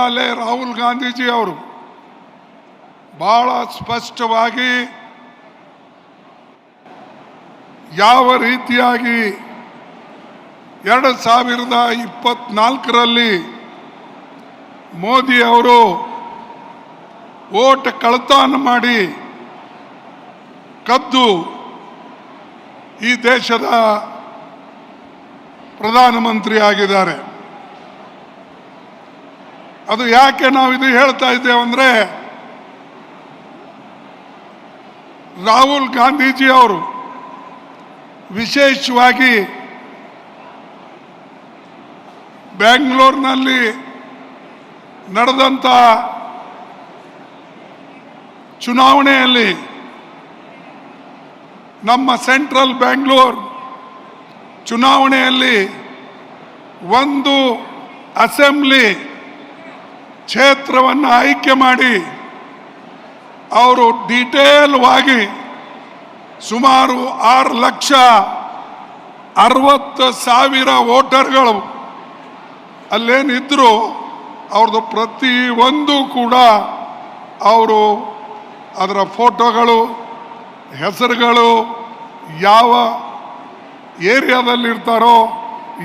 ಈಗಾಗಲೇ ರಾಹುಲ್ ಗಾಂಧೀಜಿ ಅವರು ಬಹಳ ಸ್ಪಷ್ಟವಾಗಿ ಯಾವ ರೀತಿಯಾಗಿ ಎರಡು ಸಾವಿರದ ಇಪ್ಪತ್ನಾಲ್ಕರಲ್ಲಿ ಮೋದಿ ಅವರು ಓಟ್ ಕಳತಾನ ಮಾಡಿ ಕದ್ದು ಈ ದೇಶದ ಪ್ರಧಾನಮಂತ್ರಿ ಆಗಿದ್ದಾರೆ ಅದು ಯಾಕೆ ನಾವು ಇದು ಹೇಳ್ತಾ ಇದ್ದೇವೆ ಅಂದರೆ, ರಾಹುಲ್ ಗಾಂಧೀಜಿ ಅವರು ವಿಶೇಷವಾಗಿ ಬೆಂಗಳೂರಿನಲ್ಲಿ ನಡೆದಂಥ ಚುನಾವಣೆಯಲ್ಲಿ ನಮ್ಮ ಸೆಂಟ್ರಲ್ ಬ್ಯಾಂಗ್ಳೂರ್ ಚುನಾವಣೆಯಲ್ಲಿ ಒಂದು ಅಸೆಂಬ್ಲಿ ಕ್ಷೇತ್ರವನ್ನು ಆಯ್ಕೆ ಮಾಡಿ ಅವರು ಡೀಟೇಲ್ವಾಗಿ ಸುಮಾರು ಆರು ಲಕ್ಷ ಅರವತ್ತು ಸಾವಿರ ವೋಟರ್ಗಳು ಅಲ್ಲೇನಿದ್ರು ಅವ್ರದ್ದು ಪ್ರತಿ ಒಂದು ಕೂಡ ಅವರು ಅದರ ಫೋಟೋಗಳು, ಹೆಸರುಗಳು, ಯಾವ ಏರಿಯಾದಲ್ಲಿರ್ತಾರೋ,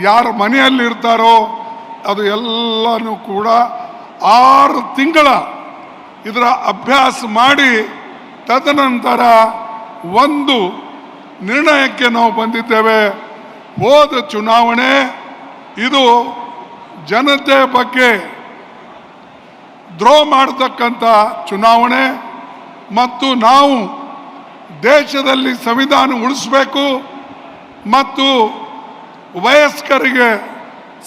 ಯಾರ ಮನೆಯಲ್ಲಿರ್ತಾರೋ, ಅದು ಎಲ್ಲನೂ ಕೂಡ ಆರು ತಿಂಗಳ ಇದರ ಅಭ್ಯಾಸ ಮಾಡಿ ತದನಂತರ ಒಂದು ನಿರ್ಣಯಕ್ಕೆ ನಾವು ಬಂದಿದ್ದೇವೆ. ಹೋದ ಚುನಾವಣೆ ಇದು ಜನತೆ ಬಗ್ಗೆ ದ್ರೋಹ ಮಾಡತಕ್ಕಂಥ ಚುನಾವಣೆ ಮತ್ತು ನಾವು ದೇಶದಲ್ಲಿ ಸಂವಿಧಾನ ಉಳಿಸಬೇಕು ಮತ್ತು ವಯಸ್ಕರಿಗೆ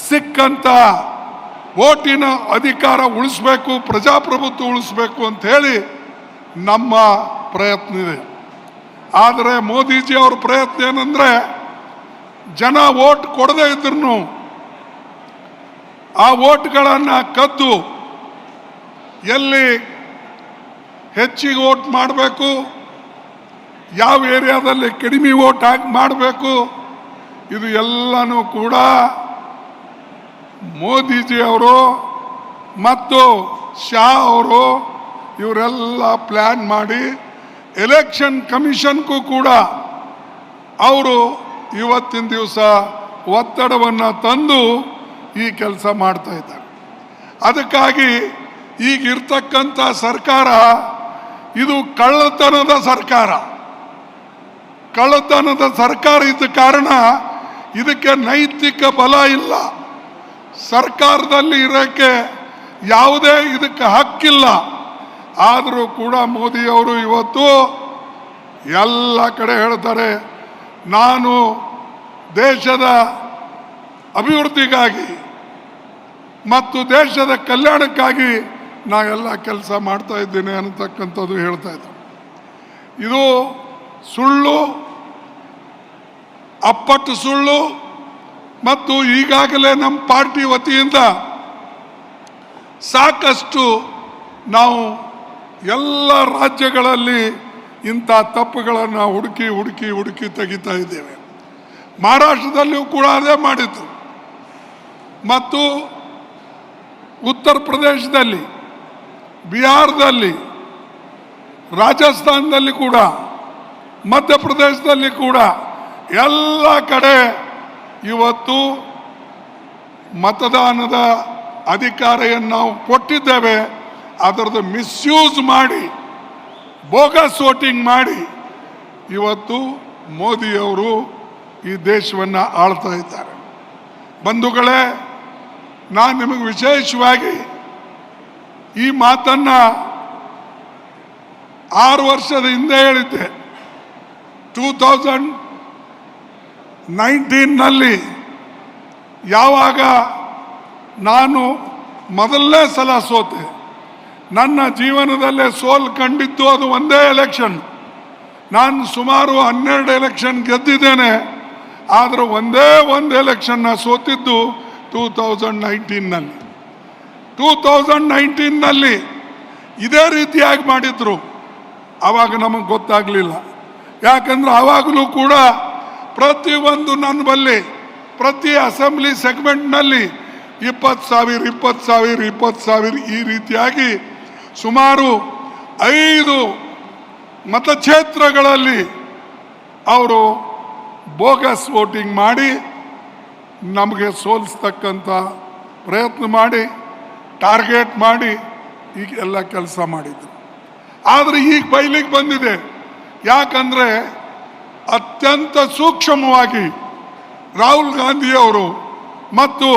ಸಿಕ್ಕಂಥ ಓಟಿನ ಅಧಿಕಾರ ಉಳಿಸ್ಬೇಕು, ಪ್ರಜಾಪ್ರಭುತ್ವ ಉಳಿಸ್ಬೇಕು ಅಂತ ಹೇಳಿ ನಮ್ಮ ಪ್ರಯತ್ನ ಇದೆ. ಆದರೆ ಮೋದಿಜಿ ಅವ್ರ ಪ್ರಯತ್ನ ಏನಂದ್ರೆ ಜನ ಓಟ್ ಕೊಡದೇ ಇದ್ರು ಆ ಓಟ್ಗಳನ್ನು ಕದ್ದು ಎಲ್ಲಿ ಹೆಚ್ಚಿಗೆ ಓಟ್ ಮಾಡಬೇಕು, ಯಾವ ಏರಿಯಾದಲ್ಲಿ ಕಡಿಮೆ ಓಟ್ ಮಾಡಬೇಕು, ಇದು ಎಲ್ಲನೂ ಕೂಡ ಮೋದಿಜಿ ಅವರು ಮತ್ತು ಶಾ ಅವರು ಇವರೆಲ್ಲ ಪ್ಲ್ಯಾನ್ ಮಾಡಿ ಎಲೆಕ್ಷನ್ ಕಮಿಷನ್ಗೂ ಕೂಡ ಅವರು ಇವತ್ತಿನ ದಿವಸ ಒತ್ತಡವನ್ನು ತಂದು ಈ ಕೆಲಸ ಮಾಡ್ತಾ ಇದ್ದಾರೆ. ಅದಕ್ಕಾಗಿ ಈಗ ಇರ್ತಕ್ಕಂಥ ಸರ್ಕಾರ ಇದು ಕಳ್ಳತನದ ಸರ್ಕಾರ. ಕಳ್ಳತನದ ಸರ್ಕಾರ ಇದ್ದ ಕಾರಣ ಇದಕ್ಕೆ ನೈತಿಕ ಬಲ ಇಲ್ಲ. ಸರ್ಕಾರದಲ್ಲಿ ಇರೋಕ್ಕೆ ಯಾವುದೇ ಇದಕ್ಕೆ ಹಕ್ಕಿಲ್ಲ. ಆದರೂ ಕೂಡ ಮೋದಿಯವರು ಇವತ್ತು ಎಲ್ಲ ಕಡೆ ಹೇಳ್ತಾರೆ, ನಾನು ದೇಶದ ಅಭಿವೃದ್ಧಿಗಾಗಿ ಮತ್ತು ದೇಶದ ಕಲ್ಯಾಣಕ್ಕಾಗಿ ನಾವೆಲ್ಲ ಕೆಲಸ ಮಾಡ್ತಾ ಇದ್ದೇನೆ ಅನ್ನತಕ್ಕಂಥದ್ದು ಹೇಳ್ತಾ ಇದ್ದಾರೆ. ಇದು ಸುಳ್ಳು, ಅಪ್ಪಟ್ಟು ಸುಳ್ಳು ಮತ್ತು ಈಗಾಗಲೇ ನಮ್ಮ ಪಾರ್ಟಿ ವತಿಯಿಂದ ಸಾಕಷ್ಟು ನಾವು ಎಲ್ಲ ರಾಜ್ಯಗಳಲ್ಲಿ ಇಂಥ ತಪ್ಪುಗಳನ್ನು ಹುಡುಕಿ ಹುಡುಕಿ ಹುಡುಕಿ ತೆಗಿತಾ ಇದ್ದೇವೆ. ಮಹಾರಾಷ್ಟ್ರದಲ್ಲಿಯೂ ಕೂಡ ಅದೇ ಮಾಡಿದ್ದು. ಮತ್ತು ಉತ್ತರ ಪ್ರದೇಶದಲ್ಲಿ, ಬಿಹಾರದಲ್ಲಿ, ರಾಜಸ್ಥಾನದಲ್ಲಿ ಕೂಡ, ಮಧ್ಯಪ್ರದೇಶದಲ್ಲಿ ಕೂಡ ಎಲ್ಲ ಕಡೆ ಇವತ್ತು ಮತದಾನದ ಅಧಿಕಾರವನ್ನು ನಾವು ಕೊಟ್ಟಿದ್ದೇವೆ. ಅದರದ್ದು ಮಿಸ್ಯೂಸ್ ಮಾಡಿ, ಬೋಗಸ್ ವೋಟಿಂಗ್ ಮಾಡಿ ಇವತ್ತು ಮೋದಿಯವರು ಈ ದೇಶವನ್ನು ಆಳ್ತಾ ಇದ್ದಾರೆ. ಬಂಧುಗಳೇ, ನಾನು ನಿಮಗೆ ವಿಶೇಷವಾಗಿ ಈ ಮಾತನ್ನು ಆರು ವರ್ಷದ ಹಿಂದೆ ಹೇಳಿದ್ದೆ. ಟೂ ತೌಸಂಡ್ ನೈನ್ಟೀನ್ನಲ್ಲಿ ಯಾವಾಗ ನಾನು ಮೊದಲನೇ ಸಲ ಸೋತೆ, ನನ್ನ ಜೀವನದಲ್ಲೇ ಸೋಲ್ ಕಂಡಿದ್ದು ಅದು ಒಂದೇ ಎಲೆಕ್ಷನ್ ನಾನು ಸುಮಾರು ಹನ್ನೆರಡು ಎಲೆಕ್ಷನ್ ಗೆದ್ದಿದ್ದೇನೆ, ಆದರೆ ಒಂದೇ ಒಂದು ಎಲೆಕ್ಷನ್ನ ಸೋತಿದ್ದು ಟೂ ತೌಸಂಡ್ ನೈನ್ಟೀನ್ನಲ್ಲಿ ಟೂ ತೌಸಂಡ್ ನೈನ್ಟೀನ್ನಲ್ಲಿ ಇದೇ ರೀತಿಯಾಗಿ ಮಾಡಿದ್ರು. ಆವಾಗ ನಮಗೆ ಗೊತ್ತಾಗಲಿಲ್ಲ. ಯಾಕಂದ್ರೆ ಆವಾಗಲೂ ಕೂಡ ಪ್ರತಿಯೊಂದು ನನ್ನ ಬಲ್ಲಿ ಪ್ರತಿ ಅಸೆಂಬ್ಲಿ ಸೆಗ್ಮೆಂಟ್ನಲ್ಲಿ ಇಪ್ಪತ್ತು ಸಾವಿರ ಇಪ್ಪತ್ತು ಸಾವಿರ ಇಪ್ಪತ್ತು ಸಾವಿರ ಈ ರೀತಿಯಾಗಿ ಸುಮಾರು ಐದು ಮತಕ್ಷೇತ್ರಗಳಲ್ಲಿ ಅವರು ಬೋಗಸ್ ವೋಟಿಂಗ್ ಮಾಡಿ ನಮಗೆ ಸೋಲಿಸ್ತಕ್ಕಂಥ ಪ್ರಯತ್ನ ಮಾಡಿ, ಟಾರ್ಗೆಟ್ ಮಾಡಿ ಈಗ ಎಲ್ಲ ಕೆಲಸ ಮಾಡಿದ್ರು. ಆದರೆ ಈಗ ಬಯಲಿಗೆ ಬಂದಿದೆ. ಯಾಕಂದರೆ ಅತ್ಯಂತ ಸೂಕ್ಷ್ಮವಾಗಿ ರಾಹುಲ್ ಗಾಂಧಿಯವರು ಮತ್ತು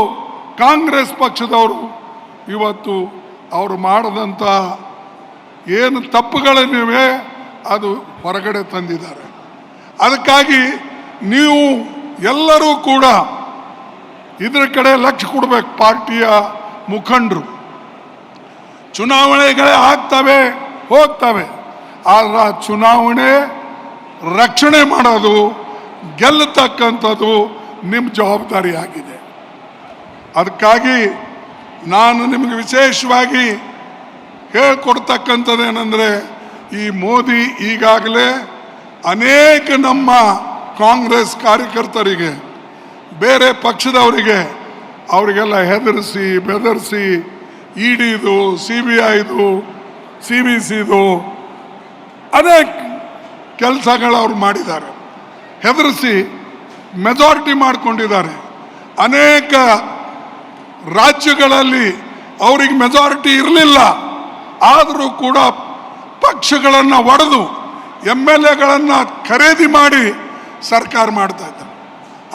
ಕಾಂಗ್ರೆಸ್ ಪಕ್ಷದವರು ಇವತ್ತು ಅವರು ಮಾಡದಂತ ಏನು ತಪ್ಪುಗಳನ್ನಿವೆ ಅದು ಹೊರಗಡೆ ತಂದಿದ್ದಾರೆ. ಅದಕ್ಕಾಗಿ ನೀವು ಎಲ್ಲರೂ ಕೂಡ ಇದರ ಕಡೆ ಲಕ್ಷ್ಯ ಕೊಡಬೇಕು ಪಾರ್ಟಿಯ ಮುಖಂಡರು. ಚುನಾವಣೆಗಳೇ ಆಗ್ತವೆ, ಹೋಗ್ತವೆ. ಆದ್ರೆ ಚುನಾವಣೆ ರಕ್ಷಣೆ ಮಾಡೋದು, ಗೆಲ್ಲತಕ್ಕಂಥದ್ದು ನಿಮ್ಮ ಜವಾಬ್ದಾರಿ ಆಗಿದೆ. ಅದಕ್ಕಾಗಿ ನಾನು ನಿಮಗೆ ವಿಶೇಷವಾಗಿ ಹೇಳ್ಕೊಡ್ತಕ್ಕಂಥದ್ದೇನೆಂದರೆ, ಈ ಮೋದಿ ಈಗಾಗಲೇ ಅನೇಕ ನಮ್ಮ ಕಾಂಗ್ರೆಸ್ ಕಾರ್ಯಕರ್ತರಿಗೆ, ಬೇರೆ ಪಕ್ಷದವರಿಗೆ ಅವರಿಗೆಲ್ಲ ಹೆದರಿಸಿ, ಬೆದರಿಸಿ, ಇಡಿದು ಸಿ ಬಿ ಐದು ಸಿ ಬಿ ಸಿದು ಅನೇಕ ಕೆಲಸಗಳು ಅವ್ರು ಮಾಡಿದ್ದಾರೆ. ಹೆದರಿಸಿ ಮೆಜಾರಿಟಿ ಮಾಡಿಕೊಂಡಿದ್ದಾರೆ. ಅನೇಕ ರಾಜ್ಯಗಳಲ್ಲಿ ಅವರಿಗೆ ಮೆಜಾರಿಟಿ ಇರಲಿಲ್ಲ. ಆದರೂ ಕೂಡ ಪಕ್ಷಗಳನ್ನು ಒಡೆದು ಎಂ ಎಲ್ ಎಗಳನ್ನು ಖರೀದಿ ಮಾಡಿ ಸರ್ಕಾರ ಮಾಡ್ತಾ ಇದ್ದಾರೆ.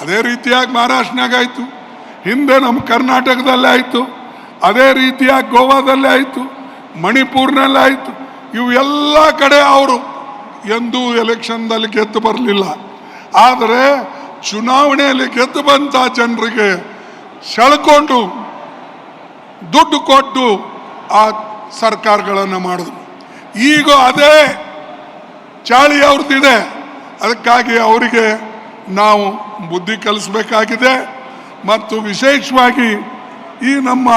ಅದೇ ರೀತಿಯಾಗಿ ಮಹಾರಾಷ್ಟ್ರನಾಗ ಆಯಿತು. ಹಿಂದೆ ನಮ್ಮ ಕರ್ನಾಟಕದಲ್ಲೇ ಆಯಿತು. ಅದೇ ರೀತಿಯಾಗಿ ಗೋವಾದಲ್ಲೇ ಆಯಿತು. ಮಣಿಪುರ್ನಲ್ಲೇ ಆಯಿತು. ಇವು ಎಲ್ಲ ಕಡೆ ಅವರು ಎಂದೂ ಎಲೆಕ್ಷನ್ದಲ್ಲಿ ಗೆದ್ದು ಬರಲಿಲ್ಲ. ಆದರೆ ಚುನಾವಣೆಯಲ್ಲಿ ಗೆದ್ದು ಬಂತ ಜನರಿಗೆ ಸೆಳ್ಕೊಂಡು ದುಡ್ಡು ಕೊಟ್ಟು ಆ ಸರ್ಕಾರಗಳನ್ನು ಮಾಡಿದ್ರು. ಈಗ ಅದೇ ಚಾಳಿ ಅವ್ರದ್ದಿದೆ. ಅದಕ್ಕಾಗಿ ಅವರಿಗೆ ನಾವು ಬುದ್ಧಿ ಕಲಿಸ್ಬೇಕಾಗಿದೆ. ಮತ್ತು ವಿಶೇಷವಾಗಿ ಈ ನಮ್ಮ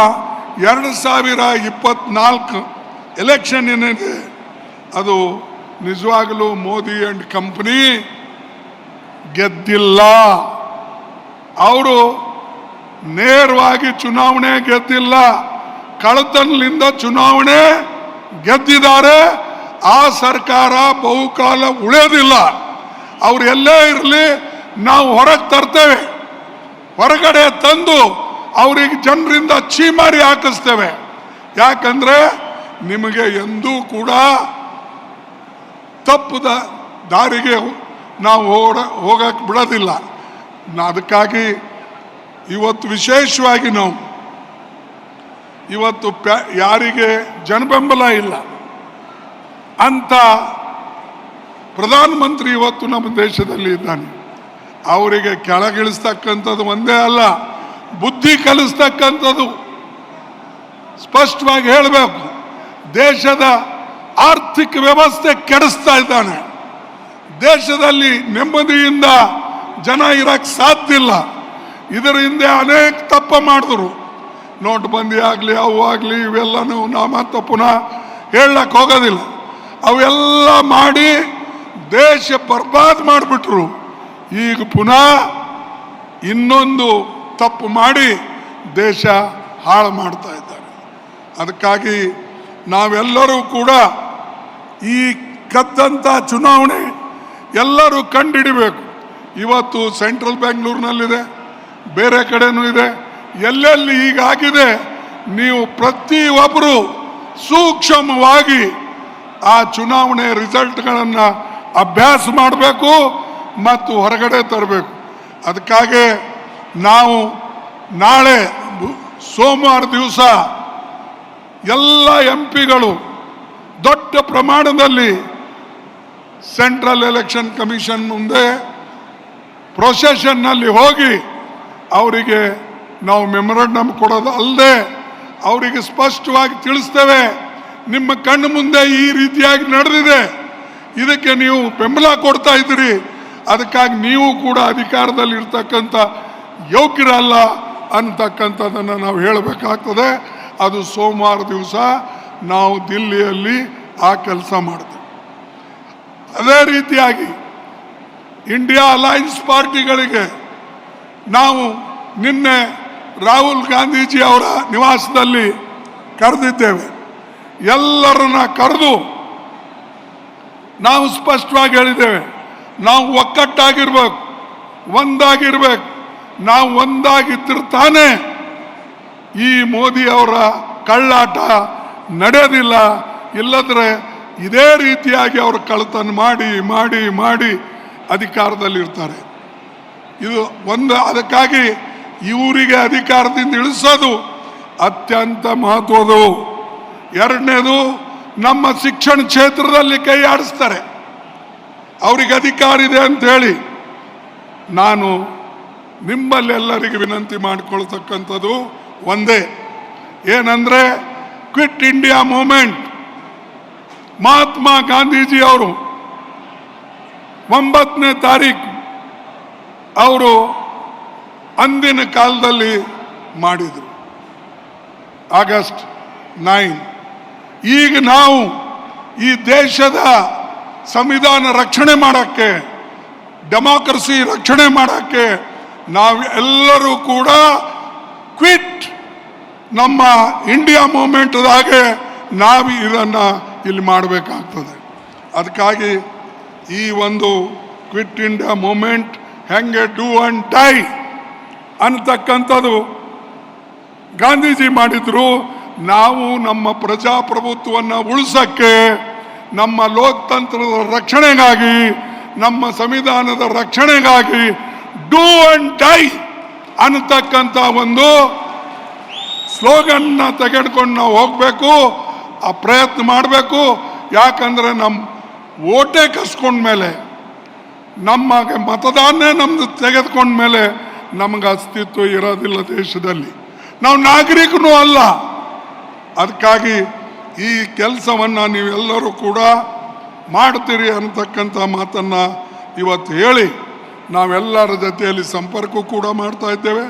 ಎರಡು ಸಾವಿರ ಇಪ್ಪತ್ತ್ನಾಲ್ಕು ಎಲೆಕ್ಷನ್ ಏನಿದೆ ಅದು ನಿಜವಾಗಲೂ ಮೋದಿ ಆ್ಯಂಡ್ ಕಂಪ್ನಿ ಗೆದ್ದಿಲ್ಲ. ಅವರು ನೇರವಾಗಿ ಚುನಾವಣೆ ಗೆದ್ದಿಲ್ಲ. ಕಳತನದಿಂದ ಚುನಾವಣೆ ಗೆದ್ದಿದ್ದಾರೆ. ಆ ಸರ್ಕಾರ ಬಹುಕಾಲ ಉಳಿಯೋದಿಲ್ಲ ಅವ್ರು ಎಲ್ಲೇ ಇರಲಿ, ನಾವು ಹೊರಗೆ ತರ್ತೇವೆ. ಹೊರಗಡೆ ತಂದು ಅವ್ರಿಗೆ ಜನರಿಂದ ಚೀಮಾರಿ ಹಾಕಿಸ್ತೇವೆ. ಯಾಕಂದ್ರೆ ನಿಮಗೆ ಎಂದೂ ಕೂಡ ತಪ್ಪದ ದಾರಿಗೆ ನಾವು ಓಡ ಹೋಗಕ್ಕೆ ಬಿಡೋದಿಲ್ಲ. ಅದಕ್ಕಾಗಿ ಇವತ್ತು ವಿಶೇಷವಾಗಿ ನಾವು, ಇವತ್ತು ಪ್ಯಾ, ಯಾರಿಗೆ ಜನಬೆಂಬಲ ಇಲ್ಲ. ಅಂತ ಪ್ರಧಾನಮಂತ್ರಿ ಇವತ್ತು ನಮ್ಮ ದೇಶದಲ್ಲಿ ಇದ್ದಾನೆ. ಅವರಿಗೆ ಕೆಳಗಿಳಿಸ್ತಕ್ಕಂಥದ್ದು ಒಂದೇ ಅಲ್ಲ, ಬುದ್ಧಿ ಕಲಿಸ್ತಕ್ಕಂಥದ್ದು ಸ್ಪಷ್ಟವಾಗಿ ಹೇಳಬೇಕು. ದೇಶದ ಆರ್ಥಿಕ ವ್ಯವಸ್ಥೆ ಕೆಡಿಸ್ತಾ ಇದ್ದಾನೆ. ದೇಶದಲ್ಲಿ ನೆಮ್ಮದಿಯಿಂದ ಜನ ಇರಕ್ಕೆ ಸಾಧ್ಯ ಇಲ್ಲ. ಇದರ ಹಿಂದೆ ಅನೇಕ ತಪ್ಪ ಮಾಡಿದ್ರು. ನೋಟ್ಬಂದಿ ಆಗಲಿ, ಅವು ಆಗಲಿ, ಇವೆಲ್ಲನೂ ನಾ ಮತ್ತೆ ಪುನಃ ಹೇಳಕ್ಕೆ ಹೋಗೋದಿಲ್ಲ. ಅವೆಲ್ಲ ಮಾಡಿ ದೇಶ ಬರ್ಬಾದ್ ಮಾಡಿಬಿಟ್ರು. ಈಗ ಪುನಃ ಇನ್ನೊಂದು ತಪ್ಪು ಮಾಡಿ ದೇಶ ಹಾಳು ಮಾಡ್ತಾ ಇದ್ದಾರೆ. ಅದಕ್ಕಾಗಿ ನಾವೆಲ್ಲರೂ ಕೂಡ ಈ ಕದ್ದಂತ ಚುನಾವಣೆ ಎಲ್ಲರೂ ಕಂಡಿಡಿಬೇಕು. ಇವತ್ತು ಸೆಂಟ್ರಲ್ ಬೆಂಗಳೂರಿನಲ್ಲಿದೆ, ಬೇರೆ ಕಡೆನೂ ಇದೆ. ಎಲ್ಲೆಲ್ಲಿ ಹೀಗಾಗಿದೆ, ನೀವು ಪ್ರತಿಯೊಬ್ಬರು ಸೂಕ್ಷ್ಮವಾಗಿ ಆ ಚುನಾವಣೆ ರಿಸಲ್ಟ್ಗಳನ್ನು ಅಭ್ಯಾಸ ಮಾಡಬೇಕು ಮತ್ತು ಹೊರಗಡೆ ತರಬೇಕು. ಅದಕ್ಕಾಗಿ ನಾವು ನಾಳೆ ಸೋಮವಾರ ದಿವಸ ಎಲ್ಲ ಎಂ ಪಿಗಳು ದೊಡ್ಡ ಪ್ರಮಾಣದಲ್ಲಿ ಸೆಂಟ್ರಲ್ ಎಲೆಕ್ಷನ್ ಕಮಿಷನ್ ಮುಂದೆ ಪ್ರೊಸೆಷನ್ನಲ್ಲಿ ಹೋಗಿ ಅವರಿಗೆ ನಾವು ಮೆಮೊರಂಡಮ್ ಕೊಡೋದು ಅಲ್ಲದೆ ಅವರಿಗೆ ಸ್ಪಷ್ಟವಾಗಿ ತಿಳಿಸ್ತೇವೆ. ನಿಮ್ಮ ಕಣ್ಣು ಮುಂದೆ ಈ ರೀತಿಯಾಗಿ ನಡೆದಿದೆ. ಇದಕ್ಕೆ ನೀವು ಬೆಂಬಲ ಕೊಡ್ತಾ ಇದ್ದೀರಿ. ಅದಕ್ಕಾಗಿ ನೀವು ಕೂಡ ಅಧಿಕಾರದಲ್ಲಿ ಇರ್ತಕ್ಕಂಥ ಯೋಗ್ಯರಲ್ಲ ಅಂತಕ್ಕಂಥದ್ದನ್ನು ನಾವು ಹೇಳಬೇಕಾಗ್ತದೆ. ಅದು ಸೋಮವಾರ ದಿವಸ ನಾವು ದಿಲ್ಲಿಯಲ್ಲಿ ಆ ಕೆಲಸ ಮಾಡ್ತೇವೆ. ಅದೇ ರೀತಿಯಾಗಿ ಇಂಡಿಯಾ ಅಲೈನ್ಸ್ ಪಾರ್ಟಿಗಳಿಗೆ ನಾವು ನಿನ್ನೆ ರಾಹುಲ್ ಗಾಂಧೀಜಿ ಅವರ ನಿವಾಸದಲ್ಲಿ ಕರೆದಿದ್ದೇವೆ. ಎಲ್ಲರನ್ನ ಕರೆದು ನಾವು ಸ್ಪಷ್ಟವಾಗಿ ಹೇಳಿದ್ದೇವೆ. ನಾವು ಒಕ್ಕಟ್ಟಾಗಿರ್ಬೇಕು ಒಂದಾಗಿರ್ಬೇಕು, ನಾವು ಒಂದಾಗಿದ್ದರೆ ತಾನೇ ಈ ಮೋದಿ ಅವರ ಕಳ್ಳಾಟ ನಡೆಯೋದಿಲ್ಲ ಇಲ್ಲದ್ರೆ ಇದೇ ರೀತಿಯಾಗಿ ಅವರು ಕಳ್ಳತನ ಮಾಡಿ ಮಾಡಿ ಮಾಡಿ ಅಧಿಕಾರದಲ್ಲಿರ್ತಾರೆ ಇದು ಒಂದು, ಅದಕ್ಕಾಗಿ ಇವರಿಗೆ ಅಧಿಕಾರದಿಂದ ಇಳಿಸೋದು ಅತ್ಯಂತ ಮಹತ್ವದು ಎರಡನೇದು, ನಮ್ಮ ಶಿಕ್ಷಣ ಕ್ಷೇತ್ರದಲ್ಲಿ ಕೈ ಆಡಿಸ್ತಾರೆ. ಅವರಿಗೆ ಅಧಿಕಾರ ಇದೆ ಅಂತ ಹೇಳಿ ನಾನು ನಿಮ್ಮಲ್ಲೆಲ್ಲರಿಗೆ ವಿನಂತಿ ಮಾಡಿಕೊಳ್ತಕ್ಕಂಥದ್ದು ಒಂದೇ. ಏನಂದ್ರೆ quit India movement. Mahatma Gandhiji ಅವರು ಒಂಬತ್ತನೇ ತಾರೀಕು ಅವರು ಅಂದಿನ ಕಾಲದಲ್ಲಿ ಮಾಡಿದರು. August nine. ಈಗ ನಾವು ಈ ದೇಶದ ಸಂವಿಧಾನ ರಕ್ಷಣೆ ಮಾಡೋಕ್ಕೆ, ಡೆಮಾಕ್ರಸಿ ರಕ್ಷಣೆ ಮಾಡೋಕ್ಕೆ ನಾವು ಎಲ್ಲರೂ ಕೂಡ ಕ್ವಿಟ್ ನಮ್ಮ ಇಂಡಿಯಾ ಮೂಮೆಂಟ್ದಾಗೆ ನಾವು ಇದನ್ನು ಇಲ್ಲಿ ಮಾಡಬೇಕಾಗ್ತದೆ. ಅದಕ್ಕಾಗಿ ಈ ಒಂದು ಕ್ವಿಟ್ ಇಂಡಿಯಾ ಮೂಮೆಂಟ್ ಹೆಂಗೆ ಡೂ ಅಂಡ್ ಟೈ ಅನ್ನತಕ್ಕಂಥದ್ದು ಗಾಂಧೀಜಿ ಮಾಡಿದ್ರು. ನಾವು ನಮ್ಮ ಪ್ರಜಾಪ್ರಭುತ್ವವನ್ನು ಉಳಿಸೋಕ್ಕೆ, ನಮ್ಮ ಲೋಕತಂತ್ರದ ರಕ್ಷಣೆಗಾಗಿ, ನಮ್ಮ ಸಂವಿಧಾನದ ರಕ್ಷಣೆಗಾಗಿ ಡೂ ಅಂಡ್ ಟೈ ಅನ್ನತಕ್ಕಂಥ ಒಂದು ಸ್ಲೋಗನ್ನ ತೆಗೆದುಕೊಂಡು ನಾವು ಹೋಗಬೇಕು, ಆ ಪ್ರಯತ್ನ ಮಾಡಬೇಕು. ಯಾಕಂದ್ರೆ ನಮ್ಮ ಓಟೆ ಕಸ್ಕೊಂಡ್ಮೇಲೆ ನಮ್ಮ ಮತದಾನೇ ನಮ್ದು ತೆಗೆದುಕೊಂಡ್ಮೇಲೆ ನಮಗೆ ಅಸ್ತಿತ್ವ ಇರೋದಿಲ್ಲ ದೇಶದಲ್ಲಿ. ನಾವು ನಾಗರಿಕನೂ ಅಲ್ಲ. ಅದಕ್ಕಾಗಿ ಈ ಕೆಲಸವನ್ನು ನೀವೆಲ್ಲರೂ ಕೂಡ ಮಾಡ್ತೀರಿ ಅಂತಕ್ಕಂಥ ಮಾತನ್ನು ಇವತ್ತು ಹೇಳಿ ನಾವೆಲ್ಲರ ಜೊತೆಯಲ್ಲಿ ಸಂಪರ್ಕ ಕೂಡ ಮಾಡ್ತಾ ಇದ್ದೇವೆ.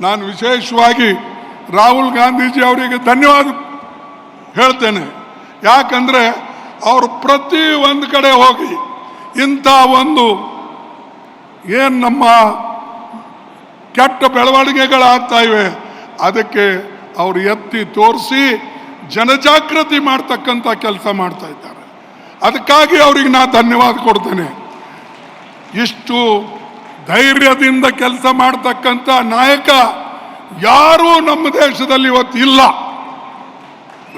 ನಾನು ವಿಶೇಷವಾಗಿ ರಾಹುಲ್ ಗಾಂಧೀಜಿ ಅವರಿಗೆ ಧನ್ಯವಾದ ಹೇಳ್ತೇನೆ. ಯಾಕಂದರೆ ಅವರು ಪ್ರತಿ ಒಂದು ಕಡೆ ಹೋಗಿ ಇಂಥ ಒಂದು ಏನು ನಮ್ಮ ಕೆಟ್ಟ ಬೆಳವಣಿಗೆಗಳಾಗ್ತಾ ಇವೆ, ಅದಕ್ಕೆ ಅವರು ಎತ್ತಿ ತೋರಿಸಿ ಜನಜಾಗೃತಿ ಮಾಡ್ತಕ್ಕಂಥ ಕೆಲಸ ಮಾಡ್ತಾ ಇದ್ದಾರೆ. ಅದಕ್ಕಾಗಿ ಅವರಿಗೆ ನಾ ಧನ್ಯವಾದ ಕೊಡ್ತೇನೆ. ಇಷ್ಟು ಧೈರ್ಯದಿಂದ ಕೆಲಸ ಮಾಡ್ತಕ್ಕಂಥ ನಾಯಕ ಯಾರೂ ನಮ್ಮ ದೇಶದಲ್ಲಿ ಇವತ್ತು ಇಲ್ಲ.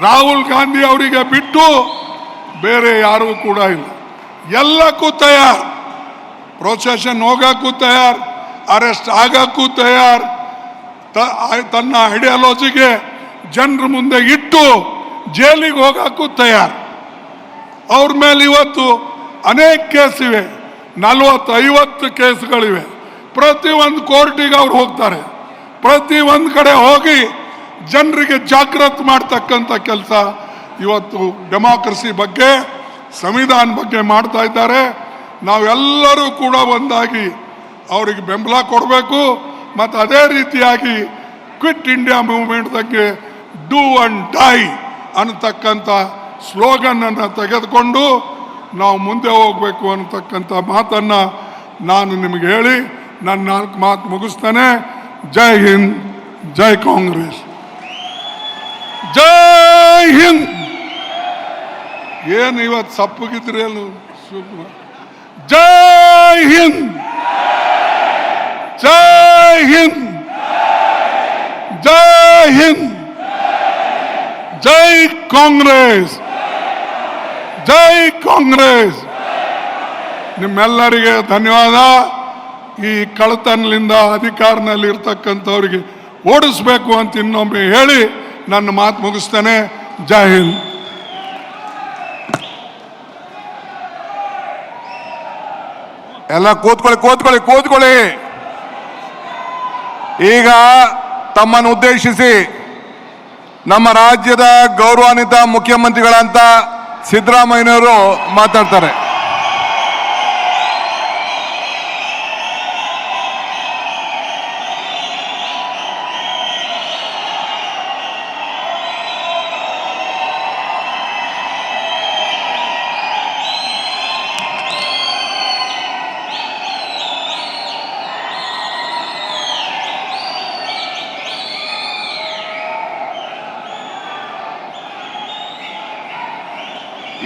ರಾಹುಲ್ ಗಾಂಧಿ ಅವರಿಗೆ ಬಿಟ್ಟು ಬೇರೆ ಯಾರೂ ಕೂಡ ಇಲ್ಲ. ಎಲ್ಲಕ್ಕೂ ತಯಾರು. ಪ್ರೊಸೆಷನ್ ಹೋಗಕ್ಕೂ ತಯಾರು. ಅರೆಸ್ಟ್ ಆಗಕ್ಕೂ ತಯಾರು. ತನ್ನ ಐಡಿಯಾಲಜಿಗೆ ಜನರ ಮುಂದೆ ಇಟ್ಟು ಜೈಲಿಗೆ ಹೋಗಕ್ಕೂ ತಯಾರು. ಅವ್ರ ಮೇಲೆ ಇವತ್ತು ಅನೇಕ ಕೇಸ್ ಇವೆ ನಲವತ್ತು ಐವತ್ತು ಕೇಸ್ಗಳಿವೆ. ಪ್ರತಿ ಒಂದು ಕೋರ್ಟಿಗೆ ಅವ್ರು ಹೋಗ್ತಾರೆ. ಪ್ರತಿ ಒಂದು ಕಡೆ ಹೋಗಿ ಜನರಿಗೆ ಜಾಗೃತ ಮಾಡ್ತಕ್ಕಂಥ ಕೆಲಸ ಇವತ್ತು ಡೆಮಾಕ್ರಸಿ ಬಗ್ಗೆ, ಸಂವಿಧಾನ ಬಗ್ಗೆ ಮಾಡ್ತಾ ಇದ್ದಾರೆ. ನಾವೆಲ್ಲರೂ ಕೂಡ ಒಂದಾಗಿ ಅವರಿಗೆ ಬೆಂಬಲ ಕೊಡಬೇಕು. ಮತ್ತು ಅದೇ ರೀತಿಯಾಗಿ ಕ್ವಿಟ್ ಇಂಡಿಯಾ ಮೂವ್ಮೆಂಟ್ ಬಗ್ಗೆ ಡೂ ಅಂಡ್ ಡೈ ಅನ್ನತಕ್ಕಂಥ ಸ್ಲೋಗನನ್ನು ತೆಗೆದುಕೊಂಡು ನಾವು ಮುಂದೆ ಹೋಗಬೇಕು ಅನ್ನತಕ್ಕಂಥ ಮಾತನ್ನು ನಾನು ನಿಮಗೆ ಹೇಳಿ ನನ್ನ ನಾಲ್ಕು ಮಾತು ಮುಗಿಸ್ತೇನೆ. ಜೈ ಹಿಂದ್ ಜೈ ಕಾಂಗ್ರೆಸ್ ಜೈ ಹಿಂದ್ ಏನು ಇವತ್ತು ಸಪ್ಪಗಿದ್ರಿ ಅಲ್ಲ, ಶಿವಕುಮಾರ್? ಜೈ ಹಿಂದ್ ಜೈ ಹಿಂದ್ ಜೈ ಹಿಂದ್ ಜೈ ಕಾಂಗ್ರೆಸ್ ಜೈ ಕಾಂಗ್ರೆಸ್ ನಿಮ್ಮೆಲ್ಲರಿಗೆ ಧನ್ಯವಾದ. ಈ ಕಳತನದಿಂದ ಅಧಿಕಾರನಲ್ಲಿ ಇರ್ತಕ್ಕಂಥವ್ರಿಗೆ ಓಡಿಸ್ಬೇಕು ಅಂತ ಇನ್ನೊಮ್ಮೆ ಹೇಳಿ ನನ್ನ ಮಾತು ಮುಗಿಸ್ತೇನೆ. ಜೈ ಎಲ್ಲ ಕೂತ್ಕೊಳ್ಳಿ ಕೂತ್ಕೊಳ್ಳಿ ಕೂತ್ಕೊಳ್ಳಿ. ಈಗ ತಮ್ಮನ್ನು ಉದ್ದೇಶಿಸಿ ನಮ್ಮ ರಾಜ್ಯದ ಗೌರವಾನ್ವಿತ ಮುಖ್ಯಮಂತ್ರಿಗಳಂತ ಸಿದ್ದರಾಮಯ್ಯನವರು ಮಾತಾಡ್ತಾರೆ.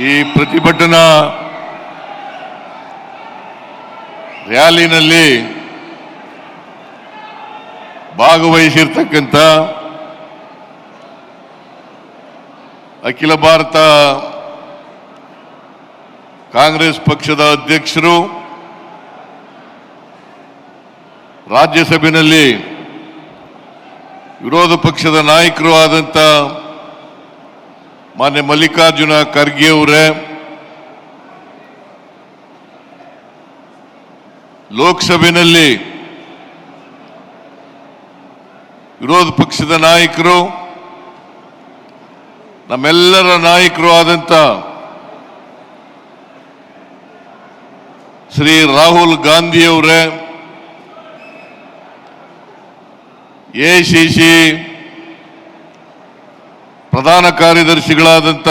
ಈ ಪ್ರತಿಭಟನಾ ರ್ಯಾಲಿನಲ್ಲಿ ಭಾಗವಹಿಸಿರ್ತಕ್ಕಂಥ ಅಖಿಲ ಭಾರತ ಕಾಂಗ್ರೆಸ್ ಪಕ್ಷದ ಅಧ್ಯಕ್ಷರು ರಾಜ್ಯಸಭೆಯಲ್ಲಿ ವಿರೋಧ ಪಕ್ಷದ ನಾಯಕರು ಆದಂಥ ಮಾನ್ಯ ಮಲ್ಲಿಕಾರ್ಜುನ ಖರ್ಗೆ ಅವರೇ, ಲೋಕಸಭೆಯಲ್ಲಿ ವಿರೋಧ ಪಕ್ಷದ ನಾಯಕರು, ನಮ್ಮೆಲ್ಲರ ನಾಯಕರು ಆದಂತ ಶ್ರೀ ರಾಹುಲ್ ಗಾಂಧಿ ಅವರೇ, ಎ ಸಿ ಸಿ ಪ್ರಧಾನ ಕಾರ್ಯದರ್ಶಿಗಳಾದಂಥ